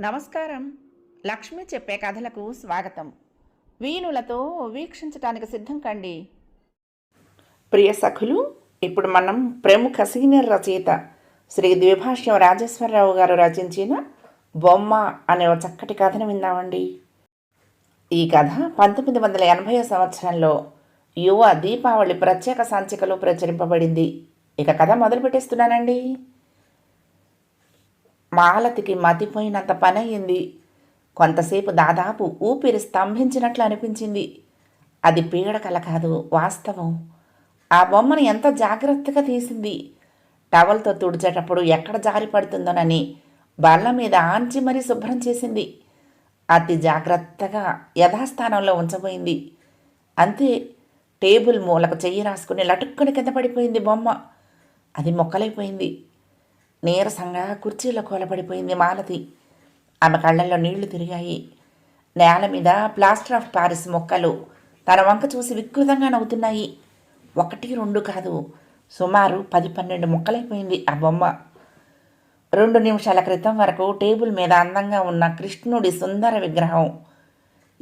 నమస్కారం. లక్ష్మి చెప్పే కథలకు స్వాగతం. వీణులతో వీక్షించటానికి సిద్ధం కండి. ప్రియ సఖులు ఇప్పుడు మనం ప్రముఖ సీనియర్ రచయిత శ్రీ ద్విభాష్యం రాజేశ్వరరావు గారు రచించిన బొమ్మ అనే ఒక చక్కటి కథను విందామండి. ఈ కథ పంతొమ్మిది వందల ఎనభై సంవత్సరంలో యువ దీపావళి ప్రత్యేక సంచికలో ప్రచురింపబడింది. ఇక కథ మొదలు పెట్టేస్తున్నానండి మాలతికి మతిపోయినంత పని అయింది కొంతసేపు దాదాపు ఊపిరి స్తంభించినట్లు అనిపించింది. అది పీడకల కాదు వాస్తవం. ఆ బొమ్మను ఎంత జాగ్రత్తగా తీసింది? టవల్తో తుడిచేటప్పుడు ఎక్కడ జారి పడుతుందోనని బల్ల మీద ఆంచి మరీ శుభ్రం చేసింది. అతి జాగ్రత్తగా యథాస్థానంలో ఉంచబోయింది. అంతే టేబుల్ మూలకు చెయ్యి రాసుకుని లటుక్కుని కింద పడిపోయింది బొమ్మ. అది మొక్కలైపోయింది. నీరసంగా కుర్చీలో కూలబడిపోయింది మాలతి. ఆమె కళ్ళల్లో నీళ్ళు తిరిగాయి. నేల మీద ప్లాస్టర్ ఆఫ్ పారిస్ మొక్కలు తన వంక చూసి వికృతంగా నవ్వుతున్నాయి. ఒకటి రెండు కాదు. సుమారు పది పన్నెండు ముక్కలైపోయింది ఆ బొమ్మ. రెండు నిమిషాల క్రితం వరకు టేబుల్ మీద అందంగా ఉన్న కృష్ణుడి సుందర విగ్రహం.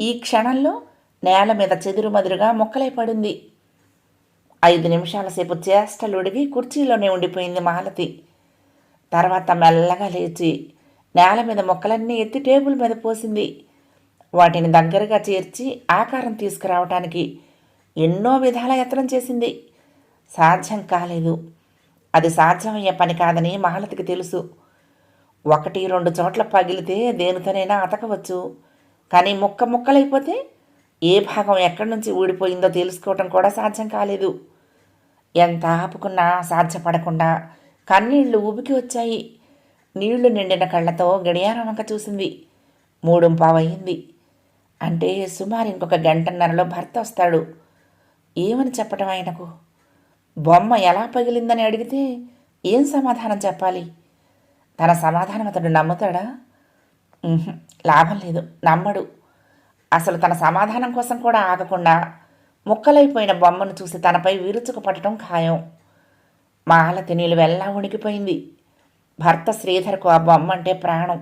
ఈ క్షణంలో నేల మీద చెదురుమదురుగా మొక్కలై పడింది. ఐదు నిమిషాల సేపు చేష్టలుడిగి కుర్చీలోనే ఉండిపోయింది మాలతి తర్వాత మెల్లగా లేచి నేల మీద మొక్కలన్నీ ఎత్తి టేబుల్ మీద పోసింది. వాటిని దగ్గరగా చేర్చి ఆకారం తీసుకురావటానికి ఎన్నో విధాల యత్నం చేసింది. సాధ్యం కాలేదు. అది సాధ్యమయ్యే పని కాదని మహాలతికి తెలుసు. ఒకటి రెండు చోట్ల పగిలితే దేనితోనైనా అతకవచ్చు. కానీ ముక్క ముక్కలైపోతే ఏ భాగం ఎక్కడి నుంచి ఊడిపోయిందో తెలుసుకోవటం కూడా సాధ్యం కాలేదు. ఎంత ఆపుకున్నా సాధ్యపడకుండా కన్నీళ్ళు ఊబికి వచ్చాయి. నీళ్ళు నిండిన కళ్ళతో గడియారం వంక చూసింది. మూడుంపావయ్యింది అంటే సుమారు ఇంకొక గంటన్నరలో భర్త వస్తాడు. ఏమని చెప్పటం ఆయనకు? బొమ్మ ఎలా పగిలిందని అడిగితే ఏం సమాధానం చెప్పాలి? తన సమాధానం అతడు నమ్ముతాడా? లాభం లేదు. నమ్మడు. అసలు తన సమాధానం కోసం కూడా ఆగకుండా ముక్కలైపోయిన బొమ్మను చూసి తనపై విరుచుకు పట్టడం ఖాయం. మాలతి నిలువెల్లా ఉణికిపోయింది భర్త శ్రీధర్కు ఆ బొమ్మ అంటే ప్రాణం.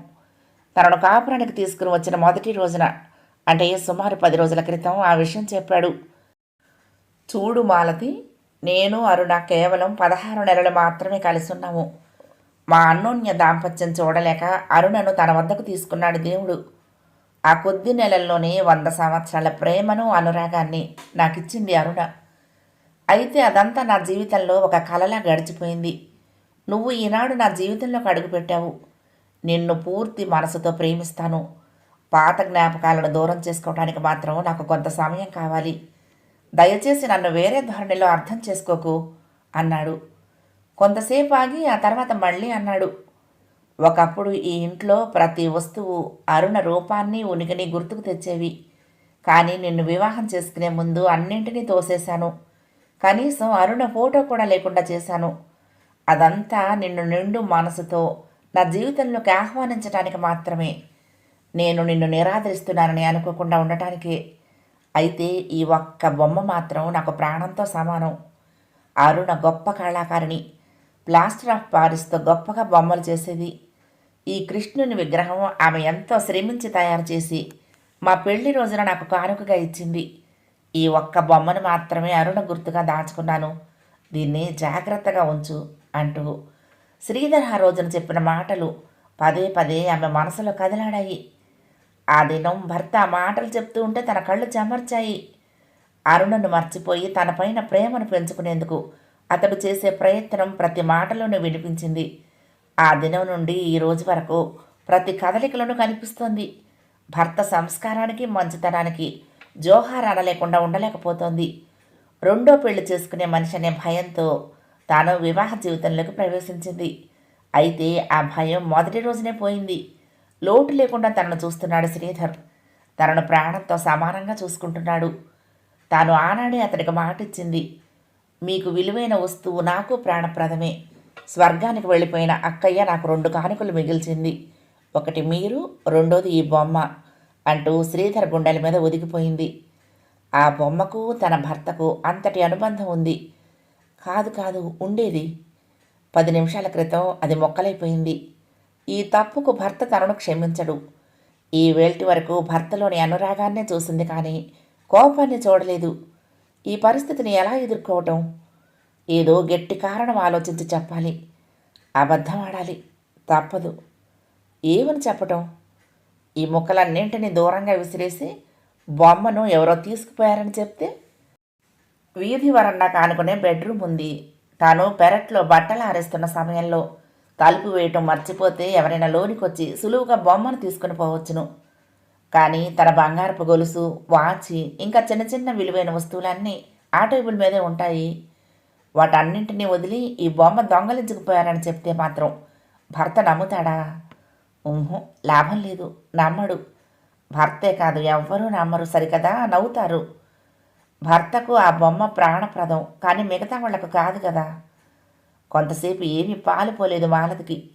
తనను కాపురానికి తీసుకుని వచ్చిన మొదటి రోజున అంటే సుమారు పది రోజుల క్రితం ఆ విషయం చెప్పాడు. చూడు మాలతి నేను అరుణ కేవలం పదహారు నెలలు మాత్రమే కలిసి ఉన్నాము మా అన్నోన్య దాంపత్యం చూడలేక అరుణను తన వద్దకు తీసుకున్నాడు దేవుడు. ఆ కొద్ది నెలల్లోనే వంద సంవత్సరాల ప్రేమను అనురాగాన్ని నాకిచ్చింది అరుణ. అయితే అదంతా నా జీవితంలో ఒక కలలా గడిచిపోయింది. నువ్వు ఈనాడు నా జీవితంలోకి అడుగుపెట్టావు నిన్ను పూర్తి మనసుతో ప్రేమిస్తాను. పాత జ్ఞాపకాలను దూరం చేసుకోవడానికి మాత్రం నాకు కొంత సమయం కావాలి. దయచేసి నన్ను వేరే ధోరణిలో అర్థం చేసుకోకు అన్నాడు. కొంతసేపు ఆగి ఆ తర్వాత మళ్ళీ అన్నాడు. ఒకప్పుడు ఈ ఇంట్లో ప్రతి వస్తువు అరుణ రూపాన్ని ఉనికిని గుర్తుకు తెచ్చేవి. కానీ నిన్ను వివాహం చేసుకునే ముందు అన్నింటినీ తోసేశాను. కనీసం అరుణ ఫోటో కూడా లేకుండా చేశాను. అదంతా నిన్ను నిండు మనసుతో నా జీవితంలోకి ఆహ్వానించడానికి మాత్రమే. నేను నిన్ను నిరాదరిస్తున్నానని అనుకోకుండా ఉండటానికే. అయితే ఈ ఒక్క బొమ్మ మాత్రం నాకు ప్రాణంతో సమానం. అరుణ గొప్ప కళాకారిణి. ప్లాస్టర్ ఆఫ్ పారిస్తో గొప్పగా బొమ్మలు చేసేది. ఈ కృష్ణుని విగ్రహం ఆమె ఎంతో శ్రమించి తయారు చేసి మా పెళ్ళి రోజున నాకు కానుకగా ఇచ్చింది. ఈ ఒక్క బొమ్మను మాత్రమే అరుణ గుర్తుగా దాచుకున్నాను. దీన్ని జాగ్రత్తగా ఉంచు అంటూ శ్రీధర్ ఆ రోజున చెప్పిన మాటలు పదే పదే ఆమె మనసులో కదిలాడాయి. ఆ దినం భర్త ఆ మాటలు చెప్తూ ఉంటే తన కళ్ళు చెమర్చాయి. అరుణను మర్చిపోయి తనపైన ప్రేమను పెంచుకునేందుకు అతడు చేసే ప్రయత్నం ప్రతి మాటలోనూ వినిపించింది. ఆ దినం నుండి ఈ రోజు వరకు ప్రతి కదలికలోనూ కనిపిస్తోంది. భర్త సంస్కారానికి మంచితనానికి జోహార్ అనలేకుండా ఉండలేకపోతోంది. రెండో పెళ్ళి చేసుకునే మనిషి అనే భయంతో తాను వివాహ జీవితంలోకి ప్రవేశించింది. అయితే ఆ భయం మొదటి రోజునే పోయింది. లోటు లేకుండా తనను చూస్తున్నాడు శ్రీధర్. తనను ప్రాణంతో సమానంగా చూసుకుంటున్నాడు. తాను ఆనాడే అతడికి మాట ఇచ్చింది మీకు విలువైన వస్తువు నాకు ప్రాణప్రదమే. స్వర్గానికి వెళ్ళిపోయిన అక్కయ్య నాకు రెండు కానుకలు మిగిల్చింది. ఒకటి మీరు రెండోది ఈ బొమ్మ అంటూ శ్రీధర్ గుండెల మీద ఒదిగిపోయింది. ఆ బొమ్మకు తన భర్తకు అంతటి అనుబంధం ఉంది. కాదు కాదు ఉండేది. పది నిమిషాల క్రితం అది మొక్కలైపోయింది. ఈ తప్పుకు భర్త తనను క్షమించడు. ఈ వేల్టి వరకు భర్తలోని అనురాగాన్నే చూసింది కానీ కోపాన్ని చూడలేదు. ఈ పరిస్థితిని ఎలా ఎదుర్కోవటం? ఏదో గట్టి కారణం ఆలోచించి చెప్పాలి. అబద్ధం ఆడాలి తప్పదు. ఏమని చెప్పటం? ఈ ముక్కలన్నింటినీ దూరంగా విసిరేసి బొమ్మను ఎవరో తీసుకుపోయారని చెప్తే? వీధి వరండా కానుకునే బెడ్రూమ్ ఉంది. తాను పెరట్లో బట్టలు ఆరేస్తున్న సమయంలో తలుపు వేయటం మర్చిపోతే ఎవరైనా లోనికి వచ్చి సులువుగా బొమ్మను తీసుకుని పోవచ్చును. కానీ తన బంగారపు గొలుసు వాచి ఇంకా చిన్న చిన్న విలువైన వస్తువులన్నీ ఆ టేబుల్ మీదే ఉంటాయి. వాటన్నింటినీ వదిలి ఈ బొమ్మ దొంగలించుకుపోయారని చెప్తే మాత్రం భర్త నమ్ముతాడా? ఊహో లాభం లేదు నమ్మడు. భర్తే కాదు ఎవ్వరూ నమ్మరు సరికదా? నవ్వుతారు. భర్తకు ఆ బొమ్మ ప్రాణప్రదం కానీ మిగతా వాళ్ళకు కాదు కదా. కొంతసేపు ఏమీ పాలుపోలేదు మాలతికి.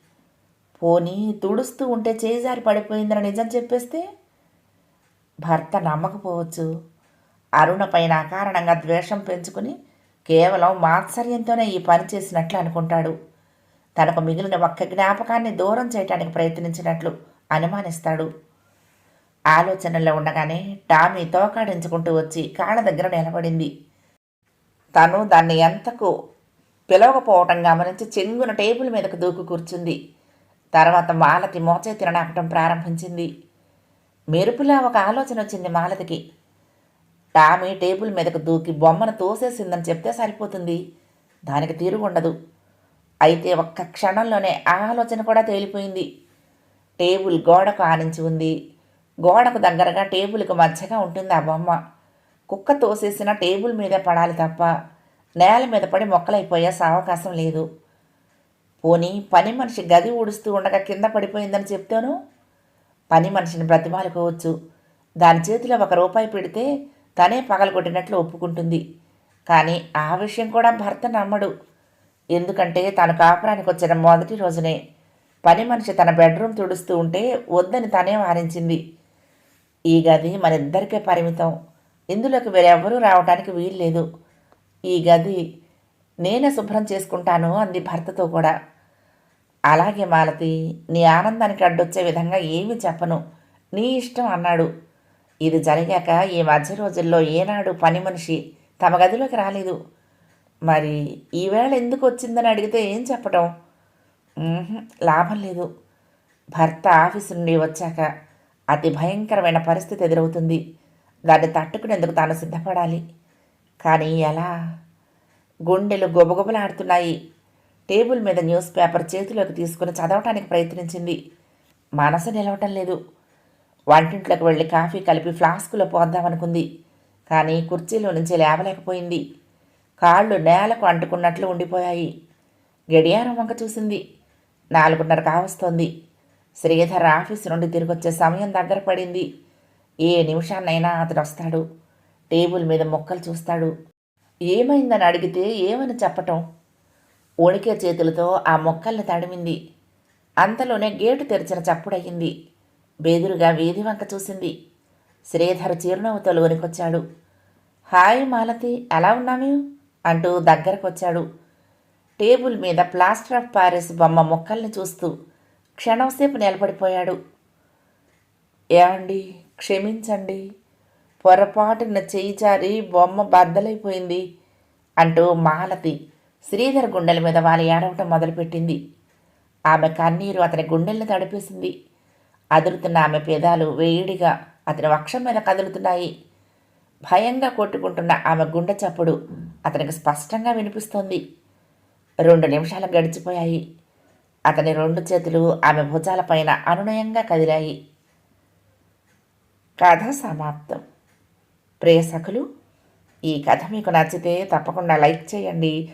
పోనీ తుడుస్తూ ఉంటే చేజారి పడిపోయిందని నిజం చెప్పేస్తే భర్త నమ్మకపోవచ్చు. అరుణపై అకారణంగా ద్వేషం పెంచుకుని కేవలం మాత్సర్యంతోనే ఈ పని చేసినట్లు అనుకుంటాడు. తనకు మిగిలిన ఒక్క జ్ఞాపకాన్ని దూరం చేయటానికి ప్రయత్నించినట్లు అనుమానిస్తాడు. ఆలోచనలో ఉండగానే టామీ తోకాడించుకుంటూ వచ్చి కాళ్ళ దగ్గర నిలబడింది. తను దాన్ని ఎంతకు పిలవకపోవటం గమనించి చెంగున టేబుల్ మీదకు దూకు కూర్చుంది. తర్వాత మాలతి మోచేతిన నాకటం ప్రారంభించింది. మెరుపులా ఒక ఆలోచన వచ్చింది మాలతికి. టామీ టేబుల్ మీదకు దూకి బొమ్మను తోసేసిందని చెప్తే సరిపోతుంది. దానికి తీరుగుండదు. అయితే ఒక్క క్షణంలోనే ఆ ఆలోచన కూడా తేలిపోయింది. టేబుల్ గోడకు ఆనించి ఉంది. గోడకు దగ్గరగా టేబుల్కి మధ్యగా ఉంటుంది ఆ బొమ్మ. కుక్క తోసేసిన టేబుల్ మీదే పడాలి తప్ప నేల మీద పడి మొక్కలైపోయే అవకాశం లేదు. పోనీ పని మనిషి గది ఊడుస్తూ ఉండగా కింద పడిపోయిందని చెప్తాను? పని మనిషిని బ్రతిమాలుకోవచ్చు. దాని చేతిలో ఒక రూపాయి పెడితే తనే పగలగొట్టినట్లు ఒప్పుకుంటుంది. కానీ ఆ విషయం కూడా భర్త నమ్మడు. ఎందుకంటే తను కాపురానికి వచ్చిన మొదటి రోజునే పని మనిషి తన బెడ్రూమ్ తుడుస్తూ ఉంటే వద్దని తనే వారించింది. ఈ గది మన ఇద్దరికే పరిమితం. ఇందులోకి వేరెవ్వరూ రావడానికి వీల్లేదు. ఈ గది నేనే శుభ్రం చేసుకుంటాను అంది భర్తతో కూడా. అలాగే మాలతి నీ ఆనందానికి అడ్డొచ్చే విధంగా ఏమీ చెప్పను. నీ ఇష్టం అన్నాడు. ఇది జరిగాక ఈ మధ్య రోజుల్లో ఏనాడు పని మనిషి తమ గదిలోకి రాలేదు. మరి ఈవేళ ఎందుకు వచ్చిందని అడిగితే ఏం చెప్పటం? లాభం లేదు. భర్త ఆఫీసు నుండి వచ్చాక అతి భయంకరమైన పరిస్థితి ఎదురవుతుంది. దాన్ని తట్టుకునేందుకు తాను సిద్ధపడాలి? కానీ ఎలా? గుండెలు గొబగొబలాడుతున్నాయి. టేబుల్ మీద న్యూస్ పేపర్ చేతిలోకి తీసుకుని చదవటానికి ప్రయత్నించింది. మనసు నిలవటం లేదు. వంటింట్లోకి వెళ్ళి కాఫీ కలిపి ఫ్లాస్కులో పోద్దామనుకుంది. కానీ కుర్చీలో నుంచి లేవలేకపోయింది. కాళ్ళు నేలకు అంటుకున్నట్లు ఉండిపోయాయి. గడియారం వంక చూసింది. నాలుగున్నర కావస్తోంది శ్రీధర్ ఆఫీసు నుండి తిరిగొచ్చే సమయం దగ్గర పడింది. ఏ నిమిషాన్నైనా అతడు వస్తాడు. టేబుల్ మీద మొక్కలు చూస్తాడు. ఏమైందని అడిగితే ఏమని చెప్పటం? వణికే చేతులతో ఆ మొక్కల్ని తడిమింది. అంతలోనే గేటు తెరిచిన చప్పుడయ్యింది. బెదురుగా వీధి వంక చూసింది. శ్రీధర్ చిరునవ్వుతో లోనికొచ్చాడు హాయ్ మాలతి ఎలా ఉన్నామే అంటూ దగ్గరకొచ్చాడు. టేబుల్ మీద ప్లాస్టర్ ఆఫ్ ప్యారిస్ బొమ్మ మొక్కల్ని చూస్తూ క్షణంసేపు నిలబడిపోయాడు. ఏమండి క్షమించండి. పొరపాటున చేయి జారి బొమ్మ బద్దలైపోయింది అంటూ మాలతి శ్రీధర్ గుండెల మీద వాలి ఏడవటం మొదలుపెట్టింది. ఆమె కన్నీరు అతని గుండెల్ని తడిపేసింది. అదురుతున్న ఆమె పేదాలు వేడిగా అతని వక్షం మీద కదులుతున్నాయి. భయంగా కొట్టుకుంటున్న ఆమె గుండె చప్పుడు అతనికి స్పష్టంగా వినిపిస్తోంది. రెండు నిమిషాలు గడిచిపోయాయి. అతని రెండు చేతులు ఆమె భుజాలపైన అనునయంగా కదిలాయి. కథ సమాప్తం. ప్రేసకులు ఈ కథ మీకు నచ్చితే తప్పకుండా లైక్ చేయండి.